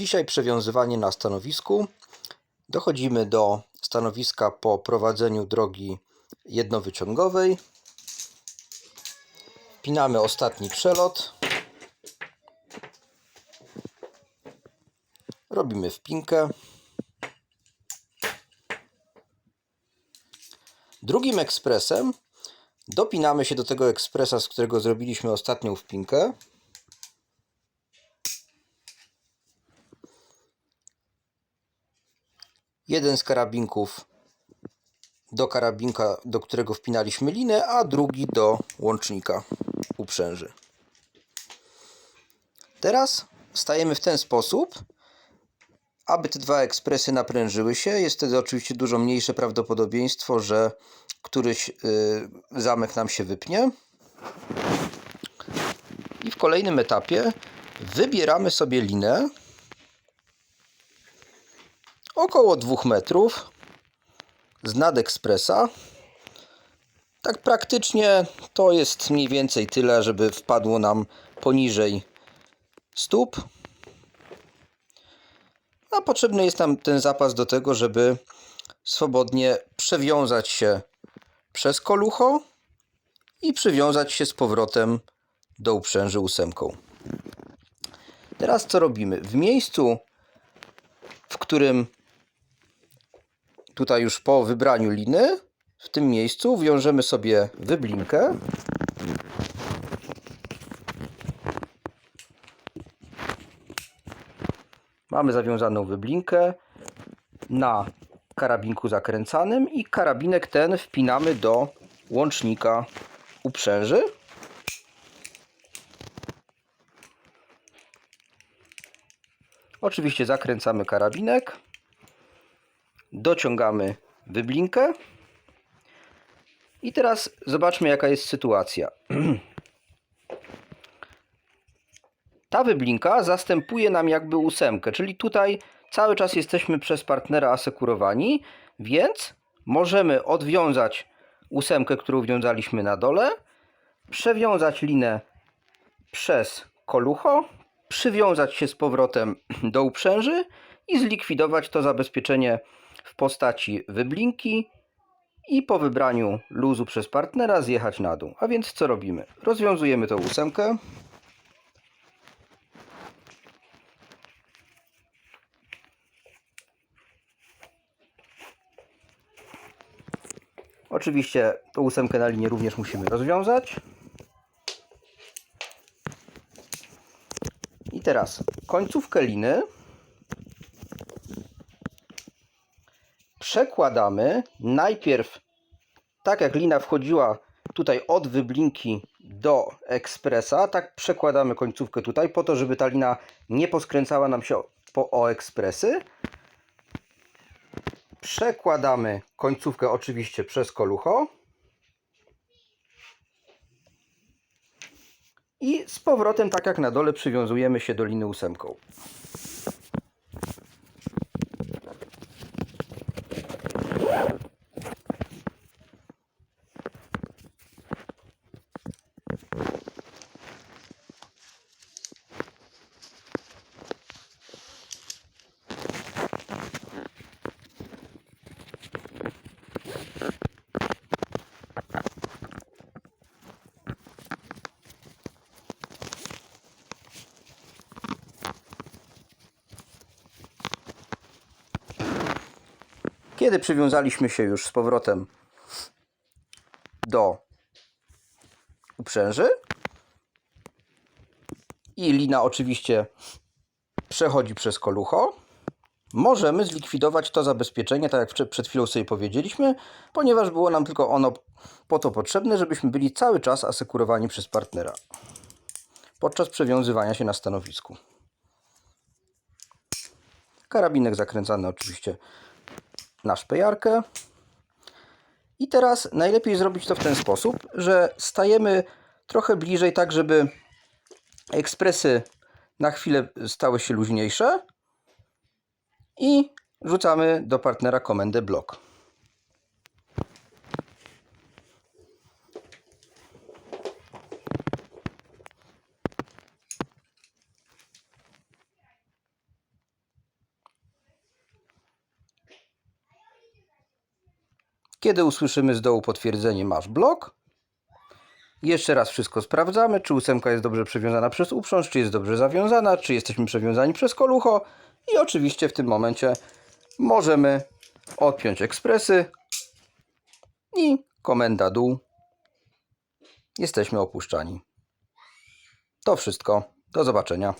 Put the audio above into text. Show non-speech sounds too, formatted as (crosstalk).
Dzisiaj przewiązywanie na stanowisku. Dochodzimy do stanowiska po prowadzeniu drogi jednowyciągowej. Wpinamy ostatni przelot. Robimy wpinkę. Drugim ekspresem dopinamy się do tego ekspresa, z którego zrobiliśmy ostatnią wpinkę. Jeden z karabinków do karabinka, do którego wpinaliśmy linę, a drugi do łącznika uprzęży. Teraz stajemy w ten sposób, aby te dwa ekspresy naprężyły się. Jest wtedy oczywiście dużo mniejsze prawdopodobieństwo, że któryś y, zamek nam się wypnie. I w kolejnym etapie wybieramy sobie linę około 2 metrów z nadekspresa. Tak praktycznie to jest mniej więcej tyle, żeby wpadło nam poniżej stóp. A potrzebny jest nam ten zapas do tego, żeby swobodnie przewiązać się przez kolucho i przywiązać się z powrotem do uprzęży ósemką. Teraz co robimy? W miejscu, w którym tutaj już po wybraniu liny, w tym miejscu wiążemy sobie wyblinkę. Mamy zawiązaną wyblinkę na karabinku zakręcanym i karabinek ten wpinamy do łącznika uprzęży. Oczywiście zakręcamy karabinek, dociągamy wyblinkę i teraz zobaczmy jaka jest sytuacja. (clears throat) Ta wyblinka zastępuje nam jakby ósemkę, czyli tutaj cały czas jesteśmy przez partnera asekurowani, więc możemy odwiązać ósemkę, którą wiązaliśmy na dole, przewiązać linę przez kolucho, przywiązać się z powrotem (clears throat) do uprzęży i zlikwidować to zabezpieczenie w postaci wyblinki i po wybraniu luzu przez partnera zjechać na dół. A więc co robimy? Rozwiązujemy tą ósemkę. Oczywiście tą ósemkę na linię również musimy rozwiązać. I teraz końcówkę liny przekładamy najpierw tak jak lina wchodziła tutaj od wyblinki do ekspresa, tak przekładamy końcówkę tutaj po to, żeby ta lina nie poskręcała nam się po o ekspresy. Przekładamy końcówkę oczywiście przez kolucho. I z powrotem, tak jak na dole, przywiązujemy się do liny ósemką. Kiedy przywiązaliśmy się już z powrotem do uprzęży i lina oczywiście przechodzi przez kolucho, możemy zlikwidować to zabezpieczenie, tak jak przed chwilą sobie powiedzieliśmy, ponieważ było nam tylko ono po to potrzebne, żebyśmy byli cały czas asekurowani przez partnera podczas przewiązywania się na stanowisku. Karabinek zakręcany oczywiście na szpejarkę. I teraz najlepiej zrobić to w ten sposób, że stajemy trochę bliżej, tak żeby ekspresy na chwilę stały się luźniejsze i rzucamy do partnera komendę blok. Kiedy usłyszymy z dołu potwierdzenie masz blok, jeszcze raz wszystko sprawdzamy, czy ósemka jest dobrze przewiązana przez uprząż, czy jest dobrze zawiązana, czy jesteśmy przewiązani przez kolucho i oczywiście w tym momencie możemy odpiąć ekspresy i komenda dół. Jesteśmy opuszczani. To wszystko. Do zobaczenia.